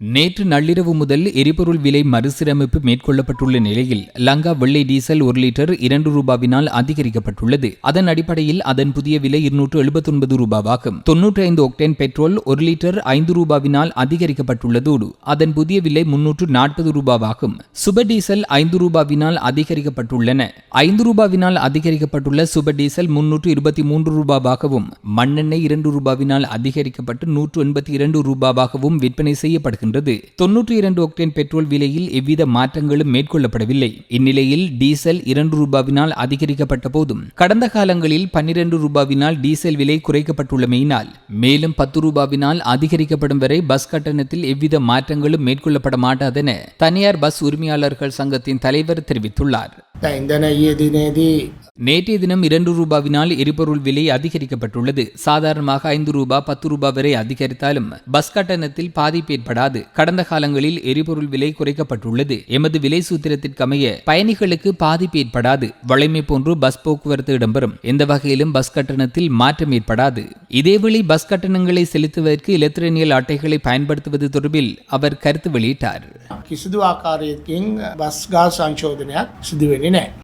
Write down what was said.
நேற்று நள்ளிரவு முதல் எரிபொருள் விலை மறுசீரமைப்பு மேற்கொள்ளப்பட்டுள்ள நிலையில் லங்கா வெள்ளை டீசல் ஒரு லிட்டர் இரண்டு ரூபாவினால் அதிகரிக்கப்பட்டுள்ளது. அதன் அடிப்படையில் அதன் புதிய விலை இருநூற்று எழுபத்தொன்பது ரூபாவாகும். தொன்னூற்றி ஐந்து ஒக்டேன் பெட்ரோல் ஒரு லிட்டர் ஐந்து ரூபாவினால் அதிகரிக்கப்பட்டுள்ளதோடு அதன் புதிய விலை முன்னூற்று நாற்பது ரூபாவாகும். சுபர் டீசல் ஐந்து ரூபாவினால் அதிகரிக்கப்பட்டுள்ளன. ஐந்து ரூபாவினால் அதிகரிக்கப்பட்டுள்ள சுபர் டீசல் முன்னூற்று இருபத்தி மூன்று ரூபாவாகவும் மண்ணெண்ணெய் இரண்டு ரூபாவினால் அதிகரிக்கப்பட்டு நூற்று எண்பத்தி இரண்டு ரூபாவாகவும் விற்பனை செய்யப்படுகிறது செய்யப்படுகின்றது தொன்னூற்றி இரண்டு ஒக்டேன் பெட்ரோல் விலையில் எவ்வித மாற்றங்களும் மேற்கொள்ளப்படவில்லை. இந்நிலையில் டீசல் இரண்டு ரூபாவினால் அதிகரிக்கப்பட்ட போதும் கடந்த காலங்களில் பன்னிரண்டு ரூபாவினால் டீசல் விலை குறைக்கப்பட்டுள்ளமையினால் மேலும் பத்து ரூபாவினால் அதிகரிக்கப்படும் வரை பஸ் கட்டணத்தில் எவ்வித மாற்றங்களும் மேற்கொள்ளப்பட மாட்டாதென தனியார் பஸ் உரிமையாளர்கள் சங்கத்தின் தலைவர் தெரிவித்துள்ளார். ஐந்தனைய நேற்றைய தினம் இரண்டு ரூபாவினால் எரிபொருள் விலை அதிகரிக்கப்பட்டுள்ளது. சாதாரணமாக ஐந்து ரூபாய் பத்து ரூபாய் வரை அதிகரித்தாலும் பஸ் கட்டணத்தில் பாதிப்பு ஏற்படாது. கடந்த காலங்களில் எரிபொருள் விலை குறைக்கப்பட்டுள்ளது. எமது விலை சூத்திரத்திற்கமைய பயணிகளுக்கு பாதிப்பு ஏற்படாது. வளைமை போன்று பஸ் போக்குவரத்து இடம்பெறும். எந்த வகையிலும் பஸ் கட்டணத்தில் மாற்றம் ஏற்படாது. இதேவேளை பஸ் கட்டணங்களை செலுத்துவதற்கு இலத்திரனியல் அட்டைகளை பயன்படுத்துவது தொடர்பில் அவர் கருத்து வெளியிட்டார். கிசுது ஆக்காரியத்தின் பஸ் கா சோதனையாக சிதுவெளினேன்